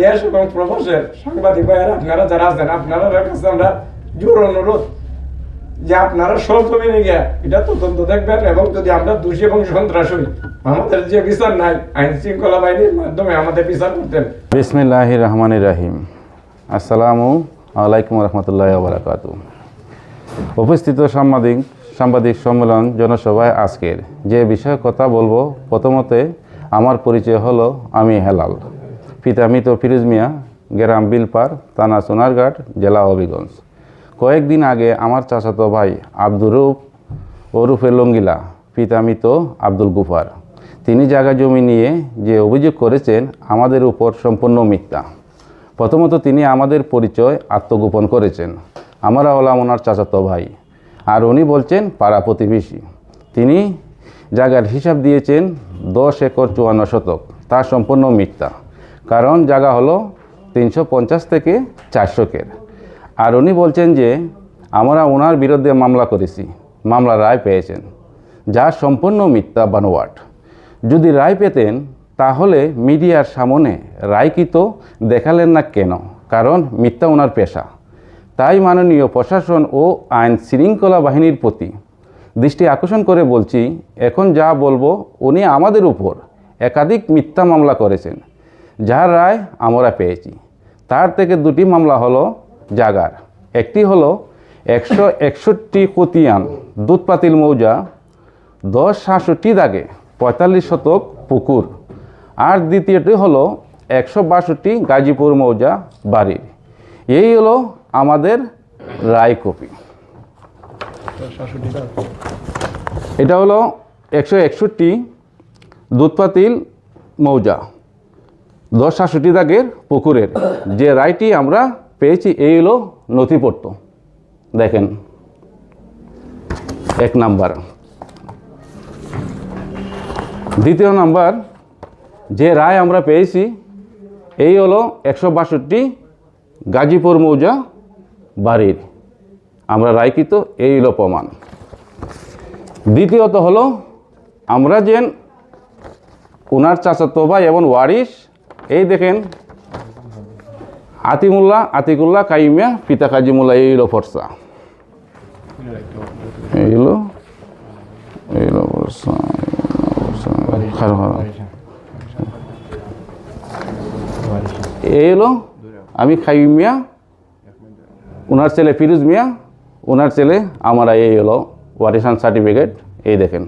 দেশ এবং প্রবাসের সাংবাদিক ভাইয়েরা আপনারা যারা আছেন আপনারা কাছে আমরা জোর অনুরোধ যে আপনারা সহজমিনে গিয়ে এটা তদন্ত দেখবেন এবং যদি আমরা দোষী এবং সন্ত্রাস হই আমাদের যে বিচার নাই আইন শৃঙ্খলা বাহিনীর মাধ্যমে আমাদের বিচার করতেন বিসমিল্লাহ রহমান রাহিম আসসালামু আলাইকুম রহমতুল্লাহ বারাকাতু উপস্থিত সাংবাদিক সাংবাদিক সম্মেলন জনসভায় আজকের যে বিষয়ে কথা বলব প্রথমতে আমার পরিচয় হলো আমি হেলাল পিতা মৃত ফিরোজ মিয়া গ্রাম বিলপার, থানা সোনারঘাট, জেলা হবিগঞ্জ। কয়েকদিন আগে আমার চাচাতো ভাই আব্দুরূপ ওরুফে লঙ্গিলা পিতা মৃত আব্দুল গুফার। তিনি জায়গা জমি নিয়ে যে অভিযোগ করেছেন, আমাদের উপর সম্পূর্ণ মিথ্যা। প্রথমত তিনি আমাদের পরিচয় আত্মগোপন করেছেন, আমরা হলাম ওনার চাচাতো ভাই। আর উনি বলছেন, পাড়া প্রতিবেশী। তিনি জায়গার হিসাব দিয়েছেন, দশ একর চুয়ান্ন শতক। তা সম্পূর্ণ মিথ্যা। কারণ জায়গা হলো তিনশো পঞ্চাশ থেকে চারশোকের আর উনি বলছেন যে, আমরা ওনার বিরুদ্ধে মামলা করেছি মামলা রায় পেয়েছেন। যা সম্পূর্ণ মিথ্যা বানোয়াট। যদি রায় পেতেন, তাহলে মিডিয়ার সামনে রায় কি তো দেখালেন না কেন? কারণ মিথ্যা ওনার পেশা। তাই মাননীয় প্রশাসন ও আইন শৃঙ্খলা বাহিনীর প্রতি দৃষ্টি আকর্ষণ করে বলছি, এখন যা বলব, উনি আমাদের উপর একাধিক মিথ্যা মামলা করেছেন। যার রায় আমরা পেয়েছি। তার থেকে দুটি মামলা হলো জাগার। একটি হলো একশো একষট্টি কতিয়ান দুধপাতিল মৌজা, দশ সাতষট্টি দাগে পঁয়তাল্লিশ শতক পুকুর। আর দ্বিতীয়টি হলো একশো বাষট্টি গাজীপুর মৌজা বাড়ির এই হলো আমাদের রায় কপি এটা হলো একশো একষট্টি দুধপাতিল মৌজা। দশ সাতষট্টি দাগের পুকুরের যে রায়টি আমরা পেয়েছি, এই হলো নথিপত্র। দেখেন, এক নাম্বার। দ্বিতীয় নাম্বার, যে রায় আমরা পেয়েছি, এই হলো একশো বাষট্টি গাজীপুর মৌজা বাড়ির। আমরা রায়কৃত, এই হলো প্রমাণ। দ্বিতীয়ত হলো, আমরা যে ওনার চাচাতো ভাই এবং ওয়ারিস এই দেখেন, আতিমুল্লাহ, আতিকুল্লাহ, কাইমিয়া, পিতা কাজিমুল্লাহ, এই হলো ফর্সা। এই হলো এই হলো ফর্সা এই হলো আমি খাইম মিয়া ওনার ছেলে ফিরোজ মিয়া ওনার ছেলে আমার, এই হলো ওয়ারিসান সার্টিফিকেট এই দেখেন।